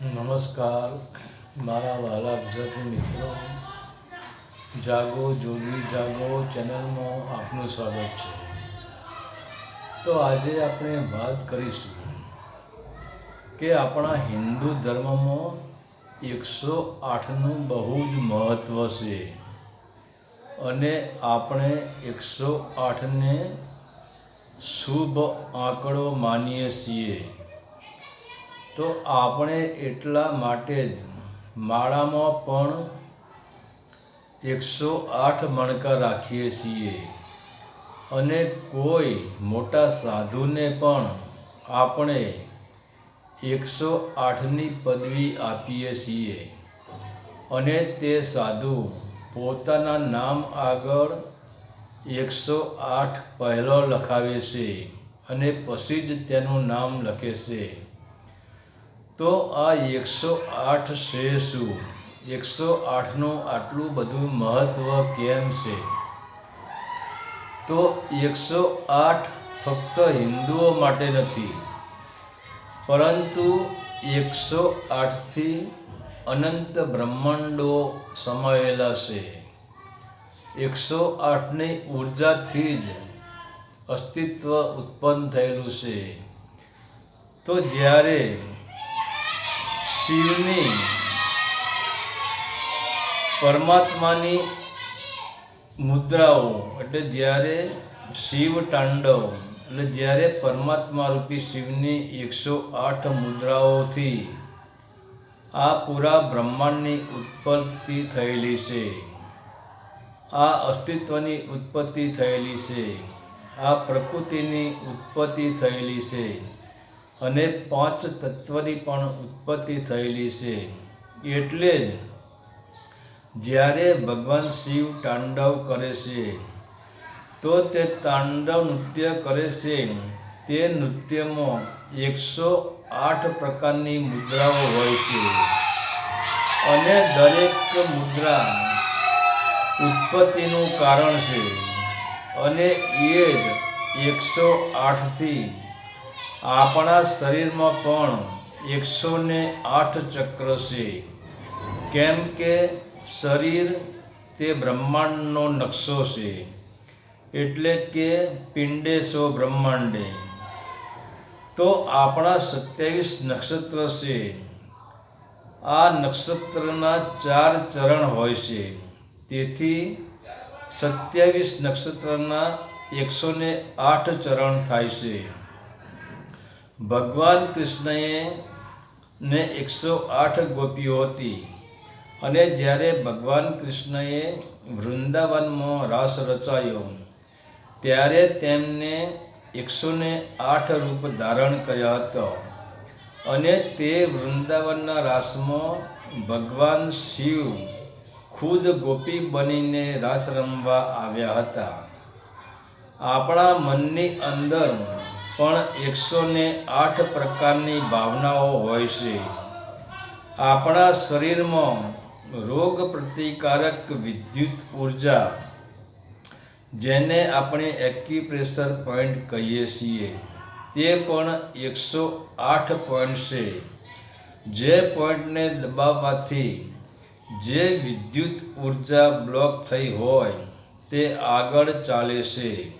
નમસ્કાર. મારા વહાલા ગુજરાતી મિત્રો, જાગો, જોગી જાગો ચેનલમાં આપનું સ્વાગત છે. તો આજે આપણે વાત કરીશું કે આપણા હિન્દુ ધર્મમાં એકસો આઠનું બહુ જ મહત્ત્વ છે અને આપણે એકસો આઠને શુભ આંકડો માનીએ છીએ. તો આપણે એટલા માટે જ માળામાં પણ એકસો આઠ મણકા રાખીએ છીએ. અને કોઈ મોટા સાધુને પણ આપણે એકસો આઠની પદવી આપીએ છીએ. અને તે સાધુ પોતાના નામ આગળ એકસો આઠ પહેલો લખાવે છે અને પછી જ તેનું નામ લખે છે. તો આ એકસો આઠ છે શું? એકસો આઠનું આટલું બધું મહત્ત્વ કેમ છે? તો એકસો આઠ ફક્ત હિન્દુઓ માટે નથી, પરંતુ એકસો આઠથી અનંત બ્રહ્માંડો સમાયેલા છે. એકસો આઠની ઉર્જાથી જ અસ્તિત્વ ઉત્પન્ન થયેલું છે. તો જ્યારે શિવની પરમાત્માની મુદ્રાઓ, એટલે જ્યારે શિવ તાંડવ, એટલે જ્યારે પરમાત્મા રૂપી શિવની એકસો આઠ મુદ્રાઓથી આ પૂરા બ્રહ્માંડની ઉત્પત્તિ થયેલી છે, આ અસ્તિત્વની ઉત્પત્તિ થયેલી છે, આ પ્રકૃતિની ઉત્પત્તિ થયેલી છે અને પાંચ તત્વની પણ ઉત્પત્તિ થયેલી છે. એટલે જ જ્યારે ભગવાન શિવ તાંડવ કરે છે, તો તે તાંડવ નૃત્ય કરે છે. તે નૃત્યમાં એકસો આઠ પ્રકારની મુદ્રાઓ હોય છે. અને દરેક મુદ્રા ઉત્પત્તિનું કારણ છે. અને એ જ એકસો આઠથી આપણા શરીરમાં પણ એકસો ને આઠ ચક્ર છે. કેમ કે શરીર તે બ્રહ્માંડનો નકશો છે. એટલે કે પિંડેશો બ્રહ્માંડે. તો આપણા સત્યાવીસ નક્ષત્ર છે. આ નક્ષત્રના ચાર ચરણ હોય છે. તેથી સત્યાવીસ નક્ષત્રના એકસો ને આઠ ચરણ થાય છે. ભગવાન કૃષ્ણએ ને એકસો આઠ ગોપીઓ હતી. અને જ્યારે ભગવાન કૃષ્ણએ વૃંદાવનમાં રાસ રચાયો, ત્યારે તેમને એકસો ને આઠ રૂપ ધારણ કર્યા હતા. અને તે વૃંદાવનના રાસમાં ભગવાન શિવ ખુદ ગોપી બનીને રાસ રમવા આવ્યા હતા. આપણા મનની અંદર પણ એકસો ને આઠ પ્રકારની ભાવનાઓ હોય છે. આપણા શરીરમાં રોગ પ્રતિકારક વિદ્યુત ઊર્જા, જેને આપણે એક્યુપ્રેશર પોઈન્ટ કહીએ છીએ, તે પણ એકસો આઠ પોઈન્ટ છે. જે પોઈન્ટને દબાવવાથી જે વિદ્યુત ઊર્જા બ્લોક થઈ હોય, તે આગળ ચાલે છે.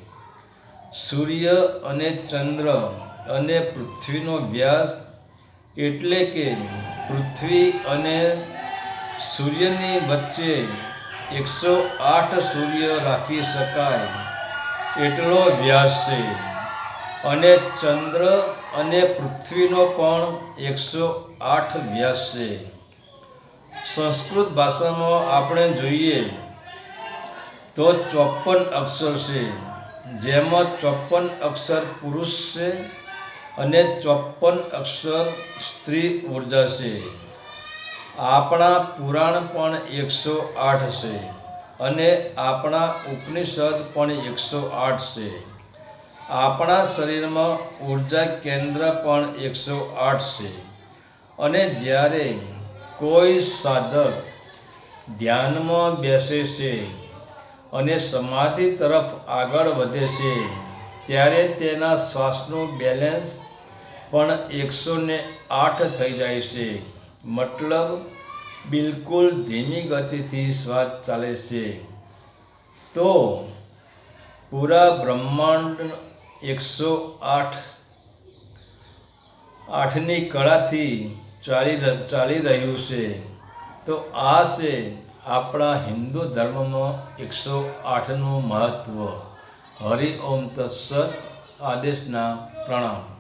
સૂર્ય અને ચંદ્ર અને પૃથ્વીનો વ્યાસ એટલે કે પૃથ્વી અને સૂર્યની વચ્ચે એકસો આઠ સૂર્ય રાખી શકાય એટલો વ્યાસ છે. અને ચંદ્ર અને પૃથ્વીનો પણ એકસો આઠ વ્યાસ છે. સંસ્કૃત ભાષામાં આપણે જોઈએ તો ચોપન અક્ષર છે. જેમાં ચોપન અક્ષર પુરુષ છે અને ચોપન અક્ષર સ્ત્રી ઊર્જા છે. આપણા પુરાણ પણ એકસો આઠ છે અને આપણા ઉપનિષદ પણ એકસો આઠ છે. આપણા શરીરમાં ઊર્જા કેન્દ્ર પણ એકસો આઠ છે. અને જ્યારે કોઈ સાધક ધ્યાનમાં બેસે છે અને સમાધિ તરફ આગળ વધે છે. ત્યારે તેના શ્વાસનું બેલેન્સ પણ એકસો ને આઠ થઈ જાય છે. મતલબ બિલકુલ ધીમી ગતિથી શ્વાસ ચાલે છે. તો પૂરા બ્રહ્માંડ એકસો આઠ, આઠની કળાથી ચાલી ચાલી રહ્યું છે. તો આ છે આપણા હિન્દુ ધર્મમાં એકસો આઠનું મહત્ત્વ હરિ ઓમ તત્સત. આદેશના પ્રણામ.